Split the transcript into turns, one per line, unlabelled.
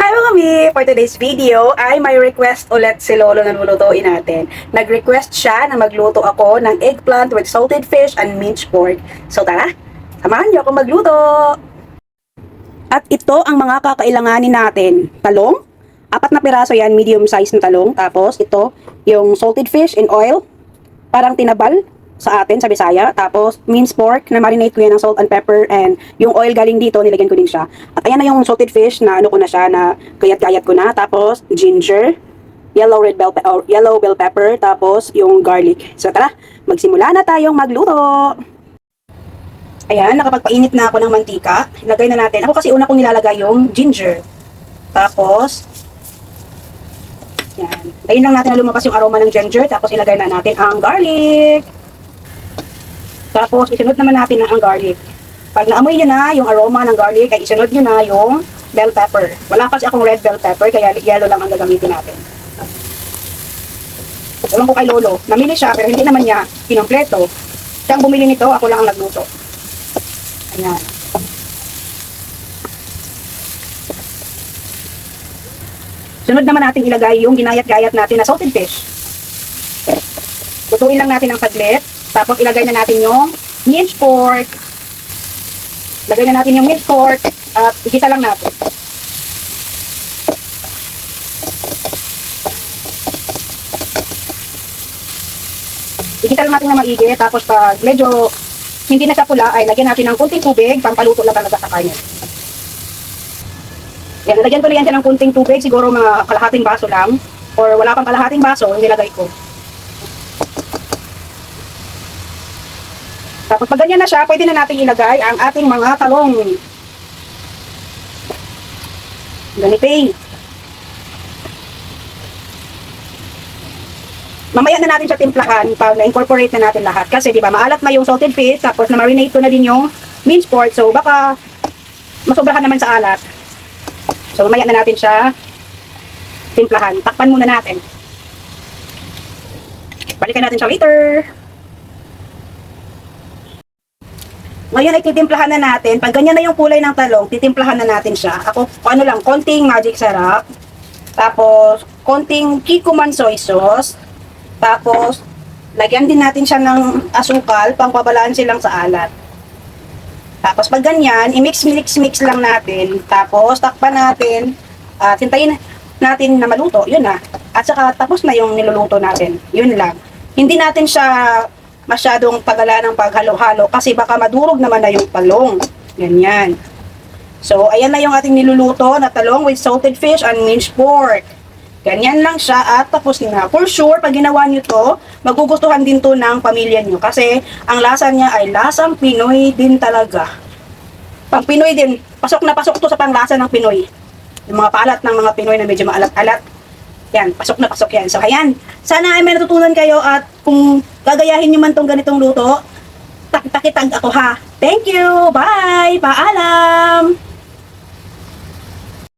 Hi mga mi! For today's video ay may request ulit si Lolo na lulutuin natin. Nag-request siya na magluto ako ng eggplant with salted fish and minced pork. So tara, samahan niyo ako magluto! At ito ang mga kakailanganin natin. Talong, apat na piraso yan, medium size na talong. Tapos ito, yung salted fish in oil, parang tinabal sa atin sa Bisaya. Tapos minced pork na marinate ko yan ng salt and pepper and yung oil galing dito, nilagyan ko din siya. At ayan na yung salted fish na ano ko na siya, na kayat-kayat ko na. Tapos ginger, yellow red bell or yellow bell pepper, tapos yung garlic. So tara, magsimula na tayong magluto. Ayan, nakapagpainit na ako ng mantika. Ilagay na natin. Ako kasi una kong nilalagay yung ginger. Tapos, yan. Tayin lang natin na lumabas yung aroma ng ginger. Tapos ilagay na natin ang garlic. Tapos isunod naman natin na ang garlic. Pag naamoy nyo na yung aroma ng garlic, ay isunod nyo na yung bell pepper. Wala kasi akong red bell pepper, kaya yellow lang ang gagamitin natin. Ewan ko kay Lolo. Namili siya, pero hindi naman niya kinompleto. Siya ang bumili nito, ako lang ang nagluto. Ayan. Sunod naman natin ilagay yung ginayat-gayat natin na salted fish. Lutuin lang natin ang saglit. Tapos ilagay na natin yung minced pork. Lagay na natin yung minced pork. At igisa lang natin. Igisa lang natin na maigi. Tapos pag medyo hindi na siya pula, ay lagyan natin ng kunting tubig. Pampaluto lang talaga sa kanya. Yan, lagyan ko na yan ng kunting tubig. Siguro mga kalahating baso lang. Or wala pang kalahating baso, yung nilagay ko. Tapos pag ganyan na siya, pwede na natin ilagay ang ating mga talong. Ganiping. Mamaya na natin siya timplahan pag na-incorporate na natin lahat. Kasi di ba maalat na yung salted fish, tapos na-marinate ko na din yung minced pork. So baka masobrahan naman sa alat. So mamaya na natin siya timplahan. Takpan muna natin. Balikan natin siya later. Ngayon ay titimplahan na natin. Pag ganyan na yung kulay ng talong, titimplahan na natin siya. Ako, ano lang, konting magic sarap. Tapos, konting kikuman soy sauce. Tapos, lagyan din natin siya ng asukal, pang pabalansin lang sa alat. Tapos, pag ganyan, i-mix-mix-mix lang natin. Tapos, takpan natin. At hintayin natin na maluto. Yun na. At saka, tapos na yung niluluto natin. Yun lang. Hindi natin siya masyadong pagala ng paghalo-halo kasi baka madurog naman na yung talong. Ganyan. So, ayan na yung ating niluluto na talong with salted fish and minced pork. Ganyan lang siya at tapos na. For sure, pag ginawa nyo to, magugustuhan din to ng pamilya nyo kasi ang lasa niya ay lasang Pinoy din talaga. Pang Pinoy din, pasok na pasok to sa panglasa ng Pinoy. Yung mga palat ng mga Pinoy na medyo maalat-alat. Yan, pasok na pasok yan. So, ayan. Sana ay may natutunan kayo at kung gagayahin nyo man tong ganitong luto, tak takitag ako ha. Thank you! Bye! Paalam!